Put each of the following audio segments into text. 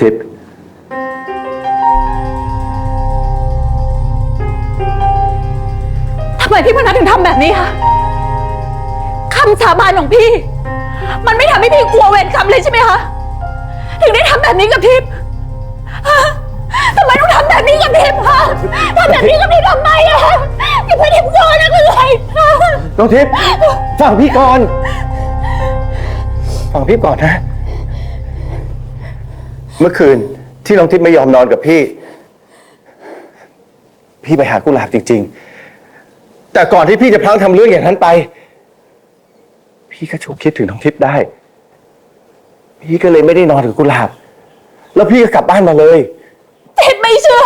ทิพย์ทำไมพี่มนัสถึงทำแบบนี้คะคำสาบานของพี่ มันไม่ทำให้พี่กลัวเวรกรรมเลยใช่ไหมคะ ถึงได้ทำแบบนี้กับทิพย์ฮะทำไมต้องทำแบบนี้กับทิพย์คะทำแบบนี้กับทิพย์ทำไมอะทิพย์ไม่ทิพย์โง่นะคืออะไรฮะน้องทิพย์ฟังพี่ก่อน ฟังพี่ก่อนนะ เมื่อคืนที่น้องทิพย์ไม่ยอมนอนกับพี่ พี่ไปหากุหลาบจริง ๆ แต่ก่อนที่พี่จะพลั้งทำเรื่องอย่างนั้นไป พี่ก็ชุกคิดถึงน้องทิพย์ได้ พี่ก็เลยไม่ได้นอนกับกุหลาบ แล้วพี่ก็กลับบ้านมาเลย ทิพย์ไม่เชื่อ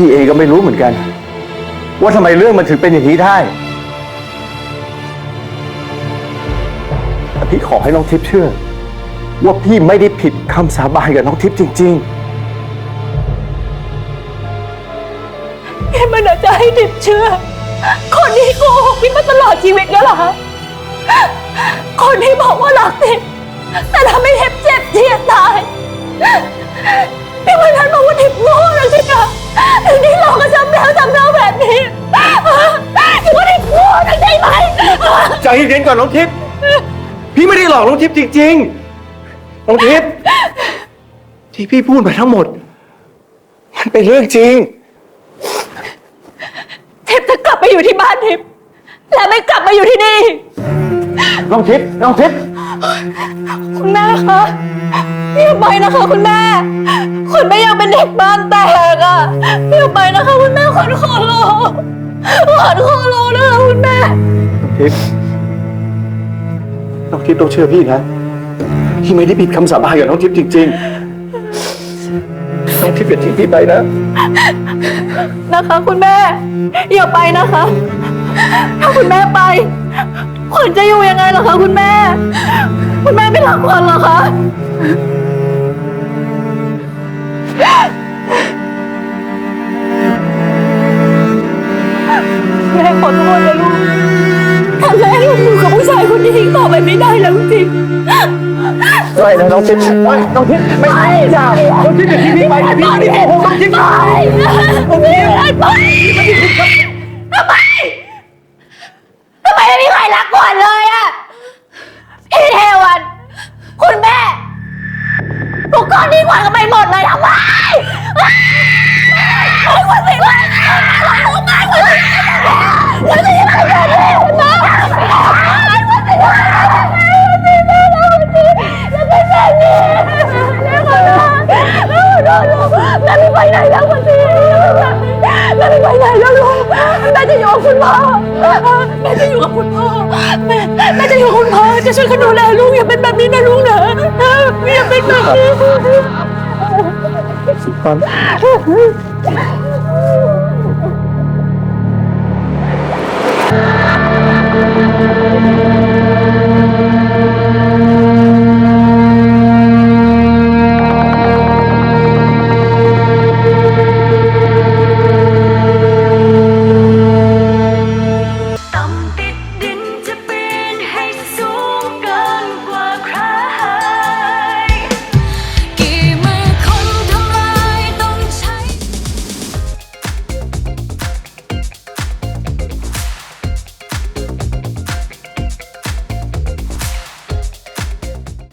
พี่เองก็ไม่รู้เหมือนกัน ว่าทำไมเรื่องมันถึงเป็นอย่างนี้ได้แต่พี่ขอให้น้องทิพย์เชื่อ ว่าพี่ไม่ได้ผิดคำสาบานกับน้องทิพย์จริงพี่มันอาจจะให้ทิพย์เชื่อคนที่โกหกพี่มาตลอดชีวิตเนี่ยเหรอคะคนที่บอกว่ารักทิพย์แต่ทำให้ทิพย์เจ็บเจียดตายพี่มันทันบอกว่าทิพย์โง่แล้วใช่ไหม ถึงที่หลอกกันจำแล้วจำเล่าแบบนี้ถือว่าทิพย์โง่นะใช่ไหมๆใจเย็นๆก่อนน้องทิพย์พี่ไม่ได้หลอกน้องทิพย์จริงๆน้องทิพย์ที่พี่พูดมาทั้งหมด มันเป็นเรื่องจริงทิพย์จะกลับไปอยู่ที่บ้านทิพย์และไม่กลับมาอยู่ที่นี่น้องทิพย์น้องทิพย์คุณแม่คะ พี่อย่าไปนะคะคุณแม่ คุณแม่ยังเป็นเด็กบ้านแตกอะพี่อย่าไปนะคะคุณแม่ขอขอร้องขอขอร้องนะคะคุณแม่ ทิพย์น้องทิพย์ต้องเชื่อพี่นะ พี่ไม่ได้ผิดคำสาบานกับน้องทิพย์จริงๆ น้องทิพย์อย่าทิ้งพี่ไปนะ นะคะคุณแม่ อย่าไปนะคะ ถ้าคุณแม่ไป ขวัญจะอยู่ยังไงเหรอคะคุณแม่ คุณแม่ไม่รักขวัญเหรอคะ โทษนะลูกถ้าแม่ลูกอยู่กับผู้ชายคนนี้ต่อไปไม่ได้แล้วจริงไม่นะน้องทิพย์ไม่น้องทิพย์ไม่ไม่อย่าน้องทิพย์อย่าทิ้งพี่ไปพี่ไม่ได้โกหกน้องทิพย์ไปไปทำไมทำไมไม่มีใครรักก่อนเลยอะพี่เทวัน คุณแม่ทุกคนที่ขวัญกันไปหมดเลยทำไมไม่ควรสิว่าไม่ควรไม่ควรไม่ควรไม่ควรแบบนี้คุณแม่ไม่ควรสิว่าไม่ควรสิ แม่วสิแล้วเขอนแล้วคุณสิแม่ไม่ไปไหนแล้วลูกแม่จะอยู่กับคุณพ่อแม่จะอยู่กับคุณพ่อแม่จะอยู่กับคุณพ่อจะช่วยกันดูแลลูกอย่าเป็นแบบนี้นะลูกนะอย่าเป็นแบบนี้สุ